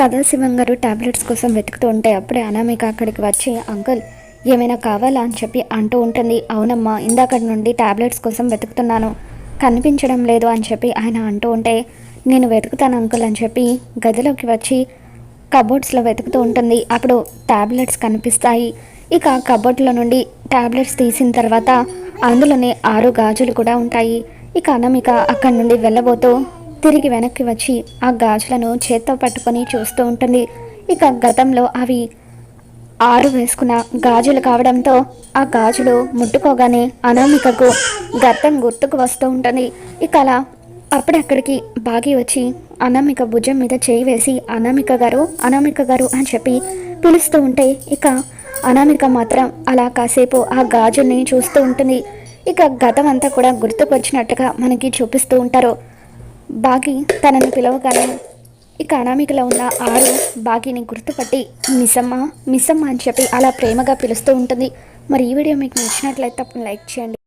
సదాశివం గారు టాబ్లెట్స్ కోసం వెతుకుతూ ఉంటే అప్పుడే అనామిక అక్కడికి వచ్చి అంకుల్ ఏమైనా కావాలా? అని చెప్పి అంటూ ఉంటుంది. అవునమ్మా ఇందాకటి నుండి టాబ్లెట్స్ కోసం వెతుకుతున్నాను. కనిపించడం లేదు అని చెప్పి ఆయన అంటూ ఉంటే నేను వెతుకుతాను అంకుల్ అని చెప్పి గదిలోకి వచ్చి కబోర్డ్స్లో వెతుకుతూ ఉంటుంది. అప్పుడు టాబ్లెట్స్ కనిపిస్తాయి. ఇక కబోర్డ్లో నుండి ట్యాబ్లెట్స్ తీసిన తర్వాత అందులోనే ఆరు గాజులు కూడా ఉంటాయి. ఇక అనామిక అక్కడి నుండి వెళ్ళబోతూ తిరిగి వెనక్కి వచ్చి ఆ గాజులను చేత్తో పట్టుకొని చూస్తూ ఉంటుంది. ఇక గతంలో అవి ఆరు వేసుకున్న గాజులు కావడంతో ఆ గాజులు ముట్టుకోగానే అనామికకు గతం గుర్తుకు వస్తూ ఉంటుంది. ఇక అలా అప్పుడక్కడికి బాగి వచ్చి అనామిక భుజం మీద చేయి వేసి అనామిక గారు అనామిక గారు అని చెప్పి పిలుస్తూ ఉంటే ఇక అనామిక మాత్రం అలా కాసేపు ఆ గాజుల్ని చూస్తూ ఉంటుంది. ఇక గతం అంతా కూడా గుర్తుకు వచ్చినట్టుగా మనకి చూపిస్తూ ఉంటారు. బాగి తనని పిలవగానే ఇక అనామికలో ఉన్న ఆరు బాగిని గుర్తుపట్టి మిస్సమ్మ మిస్సమ్మ అని చెప్పి అలా ప్రేమగా పిలుస్తూ ఉంటుంది. మరి ఈ వీడియో మీకు నచ్చినట్లయితే తప్పని లైక్ చేయండి.